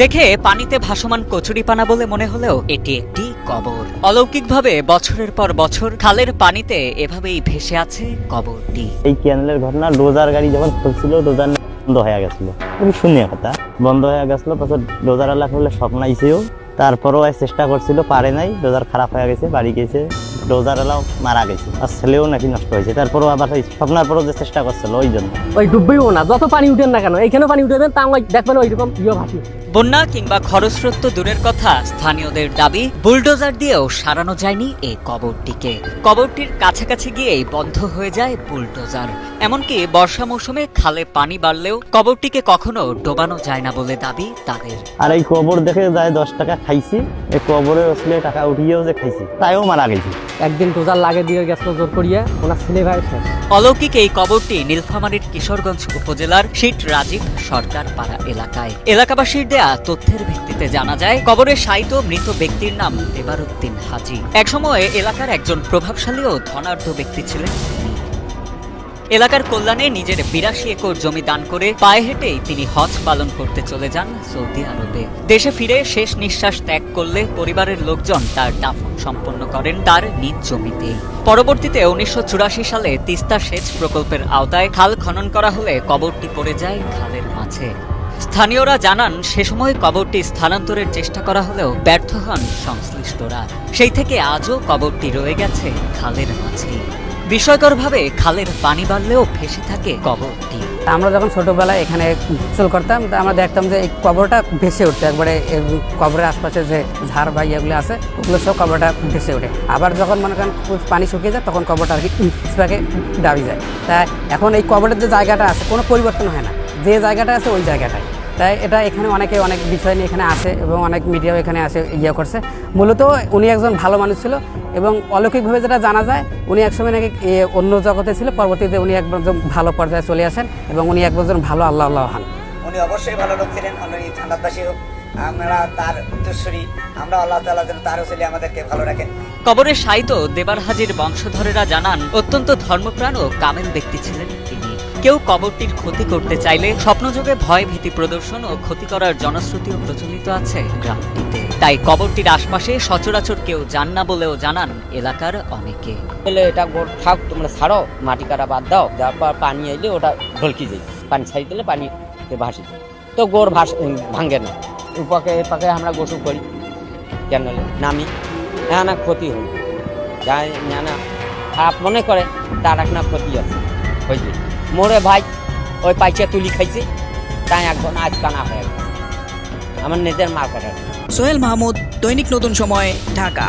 দেখে পানিতে ভাসমান কচুরিপানা বলে মনে হলেও এটি একটি কবর। অলৌকিকভাবে বছরের পর বছর খালের পানিতে এভাবেই ভেসে আছে কবরটি। এই ক্যানেলের ঘটনা, রোজার গাড়ি যখন খুলছিল, রোজার বন্ধ হয়ে গেছিল। খুবই শুনিয়া কথা। বন্ধ হয়ে গেছিল, তারপর রোজার আলা করলে স্বপ্ন আইছেও তারপরও আর চেষ্টা করছিল পারে নাই ডোজার খারাপ হয়ে গেছে বাড়ি গেছে ডোজার এলাও মারা গেছে আর ছেলেও নাকি নষ্ট হয়েছে তারপরও আবার ওই স্বপ্নার পরও যে চেষ্টা করছিল ওই জন্য। ওই ডুববেও না যত পানি উঠেন না কেন এইখানে পানি উঠে দেন তা ওই দেখবেন ওইরকম ইয়ে ভাসি। বন্যা কিংবা খরস্রোত তো দূরের কথা স্থানীয়দের দাবি বুলডোজার দিয়েও সারানো যায়নি এই কবরটিকে। কবরটির কাছাকাছি গিয়েই বন্ধ হয়ে যায় বুলডোজার। এমনকি বর্ষা মৌসুমে খালে পানি বাড়লেও কবরটিকে কখনো ডোবানো যায় না বলে দাবি তাদের। আর এই কবর দেখে যায় দশ টাকা খাইছি এই কবরে আসলে টাকা উঠিয়েও যে খাইছি তাইও মারা গেছি। একদিন ডোজার লাগে দিয়ে গেছিল জোর করিয়া ওনার ছেলে ভাই শেষ। অলৌকিক এই কবরটি নীলফামারীর কিশোরগঞ্জ উপজেলার শীত রাজীব সরকার পাড়া এলাকায়। এলাকাবাসীর দেয়া তথ্যের ভিত্তিতে জানা যায় কবরে শায়িত মৃত ব্যক্তির নাম দেবারুদ্দিন হাজি। একসময় এলাকার একজন প্রভাবশালী ও ধনাঢ্য ব্যক্তি ছিলেন। এলাকার কল্যাণে নিজের বিরাশি একর জমি দান করে পায়ে হেঁটেই তিনি হজ পালন করতে চলে যান সৌদি আরবে। দেশে ফিরে শেষ নিঃশ্বাস ত্যাগ করলে পরিবারের লোকজন তার দাফন সম্পন্ন করেন তার নিজ জমিতে। পরবর্তীতে উনিশশো চুরাশি সালে তিস্তা সেচ প্রকল্পের আওতায় খাল খনন করা হলে কবরটি পড়ে যায় খালের মাঝে। স্থানীয়রা জানান, সে সময় কবরটি স্থানান্তরের চেষ্টা করা হলেও ব্যর্থ হন সংশ্লিষ্টরা। সেই থেকে আজও কবরটি রয়ে গেছে খালের মাঝে বিস্ময়করভাবে খালের পানি বাড়লেও ভেসে থাকে কবরটি আমরা যখন ছোটবেলায় এখানে গোসল করতাম, তা আমরা দেখতাম যে এই কবরটা ভেসে উঠতো একবারে কবরের আশপাশে যে ঝাড় বা ইয়েগুলো আছে, ওগুলো সব কবরটা ভেসে ওঠে। আবার যখন মনে করেন পানি শুকিয়ে যায়, তখন কবরটা আর কি ইস্পাকে দাবি যায় তা এখন এই কবরের যে জায়গাটা আছে কোনো পরিবর্তন হয় না যে জায়গাটা আছে ওই জায়গাটায় তাই এটা এখানে অনেকে অনেক বিষয় নিয়ে এখানে আসে এবং অনেক মিডিয়াও এখানে আসে ইয়ে করছে। মূলত উনি একজন ভালো মানুষ ছিল এবং অলৌকিকভাবে যেটা জানা যায় উনি একসময় নাকি এ, অন্য জগতে ছিল পরবর্তীতে উনি একজন ভালো পর্যায়ে চলে আসেন এবং উনি একজন ভালো আল্লাহ আল্লাহ হন। উনি অবশ্যই ভালো লোক ছিলেন উনি ঠান্ডাবাসী হোক আমরা তার উত্তরসূরি আমরা আল্লাহ তাআলা যেন তার ছেলে আমাদেরকে ভালো রাখেন। কবরে শায়িত দেবার হাজির বংশধরেরা জানান অত্যন্ত ধর্মপ্রাণ ও কামেল ব্যক্তি ছিলেন। কেউ কবরটির ক্ষতি করতে চাইলে স্বপ্নযোগে ভয় ভীতি প্রদর্শন ও ক্ষতি করার জনশ্রুতিও প্রচলিত আছে গ্রামটিতে। তাই কবরটির আশপাশে সচরাচর কেউ যান না বলেও জানান এলাকার অনেকে। এটা গোর, থাক, তোমরা ছাড়ো, মাটি কাটা বাদ দাও তারপর পানি এলে ওটা ঢলকি যায় পানি ছাড়ি দিলে পানি ভাসি তো গোর ভাস ভাঙে না। উপাকে পাকে আমরা গোসল করি, কেন নামি না না ক্ষতি হল যাই না না খারাপ মনে করে, তার এক না ক্ষতি আছে হয়েছে মোরে ভাই, ওই পাইচা তুলি খাইছে, তাই একজন আজ কানা হয়ে গেছে। আমার নিজের মা করে সোহেল মাহমুদ, দৈনিক নতুন সময়, ঢাকা।